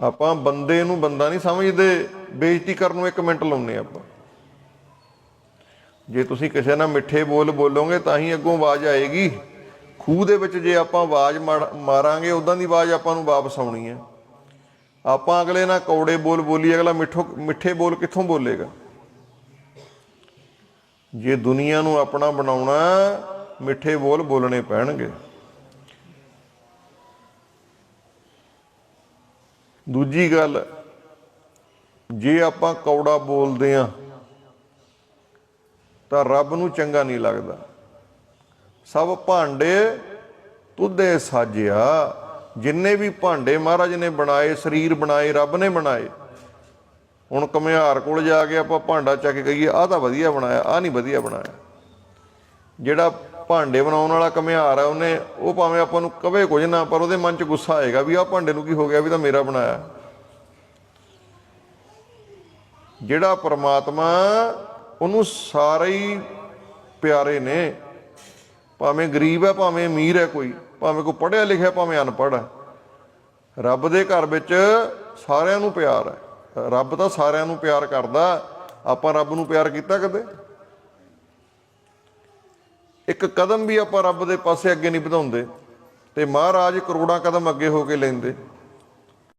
ਆਪਾਂ ਬੰਦੇ ਨੂੰ ਬੰਦਾ ਨਹੀਂ ਸਮਝਦੇ, ਬੇਇੱਜ਼ਤੀ ਕਰਨ ਨੂੰ 1 ਮਿੰਟ ਲਾਉਂਦੇ ਆਪਾਂ। ਜੇ ਤੁਸੀਂ ਕਿਸੇ ਨਾਲ ਮਿੱਠੇ ਬੋਲ ਬੋਲੋਗੇ ਤਾਂ ਹੀ ਅੱਗੋਂ ਆਵਾਜ਼ ਆਏਗੀ। ਖੂਹ ਦੇ ਵਿੱਚ ਜੇ ਆਪਾਂ ਆਵਾਜ਼ ਮਾਰ- ਮਾਰਾਂਗੇ, ਉਦਾਂ ਦੀ ਆਵਾਜ਼ ਆਪਾਂ ਨੂੰ ਵਾਪਸ ਆਉਣੀ ਹੈ। ਆਪਾਂ ਅਗਲੇ ਨਾਲ ਕੌੜੇ ਬੋਲ ਬੋਲੀ, ਅਗਲਾ ਮਿੱਠੋ, ਮਿੱਠੇ ਬੋਲ ਕਿੱਥੋਂ ਬੋਲੇਗਾ? ਜੇ ਦੁਨੀਆ ਨੂੰ ਆਪਣਾ ਬਣਾਉਣਾ, ਮਿੱਠੇ ਬੋਲ ਬੋਲਣੇ ਪੈਣਗੇ। ਦੂਜੀ ਗੱਲ, ਜੇ ਆਪਾਂ ਕੌੜਾ ਬੋਲਦੇ ਆ ਤਾਂ ਰੱਬ ਨੂੰ ਚੰਗਾ ਨਹੀਂ ਲੱਗਦਾ। ਸਭ ਭਾਂਡੇ ਤੁਧੇ ਸਾਜਿਆ, ਜਿੰਨੇ ਵੀ ਭਾਂਡੇ ਮਹਾਰਾਜ ਨੇ ਬਣਾਏ, ਸਰੀਰ ਬਣਾਏ, ਰੱਬ ਨੇ ਬਣਾਏ, ਹੁਣ ਕਮਿਆਰ ਕੋਲ ਜਾ ਕੇ ਆਪਾਂ ਭਾਂਡਾ ਚੱਕ ਕੇ ਕਹੀਏ, ਆਹ ਤਾਂ ਵਧੀਆ ਬਣਾਇਆ, ਆਹ ਨਹੀਂ ਵਧੀਆ ਬਣਾਇਆ। ਜਿਹੜਾ ਭਾਂਡੇ ਬਣਾਉਣ ਵਾਲਾ ਕਮਿਆਰ ਹੈ ਉਹਨੇ ਉਹ ਭਾਵੇਂ ਆਪਾਂ ਨੂੰ ਕਵੇ ਕੁਝ ਨਾ, ਪਰ ਉਹਦੇ ਮਨ 'ਚ ਗੁੱਸਾ ਆਏਗਾ ਵੀ ਆਹ ਭਾਂਡੇ ਨੂੰ ਕੀ ਹੋ ਗਿਆ ਵੀ ਤਾਂ ਮੇਰਾ ਬਣਾਇਆ। ਜਿਹੜਾ ਪਰਮਾਤਮਾ ਉਹਨੂੰ ਸਾਰੇ ਹੀ ਪਿਆਰੇ ਨੇ, ਭਾਵੇਂ ਗਰੀਬ ਹੈ ਭਾਵੇਂ ਅਮੀਰ ਹੈ ਕੋਈ, ਭਾਵੇਂ ਕੋਈ ਪੜ੍ਹਿਆ ਲਿਖਿਆ, ਭਾਵੇਂ ਅਨਪੜ੍ਹ ਹੈ ਰੱਬ ਦੇ ਘਰ ਵਿੱਚ ਸਾਰਿਆਂ ਨੂੰ ਪਿਆਰ ਹੈ ਰੱਬ ਤਾਂ ਸਾਰਿਆਂ ਨੂੰ ਪਿਆਰ ਕਰਦਾ, ਆਪਾਂ ਰੱਬ ਨੂੰ ਪਿਆਰ ਕੀਤਾ ਕਦੇ? ਇੱਕ ਕਦਮ ਵੀ ਆਪਾਂ ਰੱਬ ਦੇ ਪਾਸੇ ਅੱਗੇ ਨਹੀਂ ਵਧਾਉਂਦੇ ਤੇ ਮਹਾਰਾਜ ਕਰੋੜਾਂ ਕਦਮ ਅੱਗੇ ਹੋ ਕੇ ਲੈਂਦੇ।